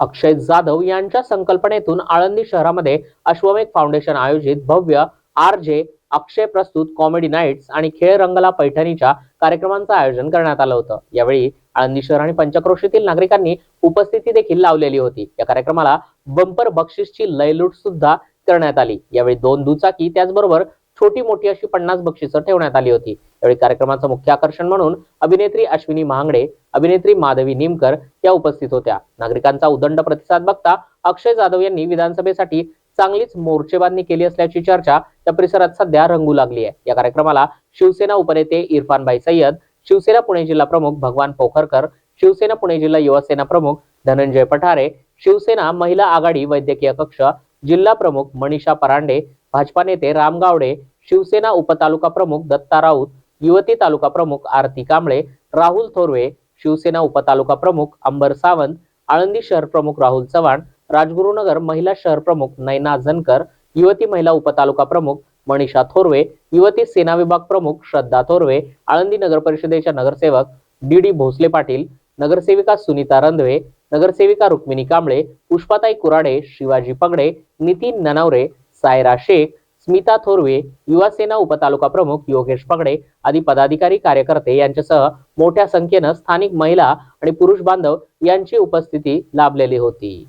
अक्षय जाधव यांच्या संकल्पनेतून आळंदी शहरामध्ये अश्वमेघ फाउंडेशन आयोजित भव्य आर जे अक्षय प्रस्तुत कॉमेडी नाईट्स आणि खेळ रंगला पैठणीच्या कार्यक्रमांचं आयोजन करण्यात आलं होतं. यावेळी आळंदी शहर आणि पंचक्रोशीतील नागरिकांनी उपस्थिती देखील लावलेली होती. या कार्यक्रमाला बंपर बक्षीसची लयलूट सुद्धा करण्यात आली. यावेळी दोन दुचाकी त्याचबरोबर छोटी मोठी अशी पन्नास बक्षिसं ठेवण्यात आली होती. यावेळी कार्यक्रमाचं मुख्य आकर्षण म्हणून अभिनेत्री अश्विनी महांगडे अभिनेत्री माधवी निमकर या उपस्थित होत्या. नागरिकांचा उदंड प्रतिसाद बघता अक्षय जाधव यांनी विधानसभेसाठी चांगलीच मोर्चेबांधणी केली असल्याची चर्चा या परिसरात सध्या रंगू लागली आहे. या कार्यक्रमाला शिवसेना उपनेते इरफानभाई सय्यद शिवसेना पुणे जिल्हा प्रमुख भगवान पोखरकर शिवसेना पुणे जिल्हा युवासेना प्रमुख धनंजय पठारे शिवसेना महिला आघाडी वैद्यकीय कक्ष जिल्हा प्रमुख मनीषा परांडे भाजपा नेते राम गावडे शिवसेना उपतालुका प्रमुख दत्ता राऊत युवती तालुका प्रमुख आरती कांबळे राहुल थोरवे शिवसेना उपतालुका प्रमुख अंबर सावंत आळंदी शहर प्रमुख राहुल चव्हाण राजगुरुनगर महिला शहर प्रमुख नैना जनकर युवती महिला उपतालुका प्रमुख मनीषा थोरवे युवती सेना विभाग प्रमुख श्रद्धा थोरवे आळंदी नगर परिषदेच्या नगरसेवक डी डी भोसले पाटील नगरसेविका सुनीता रंधवे नगरसेविका रुक्मिणी कांबळे पुष्पाताई कुराडे शिवाजी पंगडे नितीन ननावरे सायरा शेख स्मिता थोरवे युवासेना उपतालुका प्रमुख योगेश पगडे आदी पदाधिकारी कार्यकर्ते यांच्यासह मोठ्या संख्येनं स्थानिक महिला आणि पुरुष बांधव यांची उपस्थिती लाभलेली होती.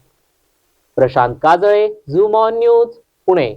Prashant Kajale zoom on news Pune.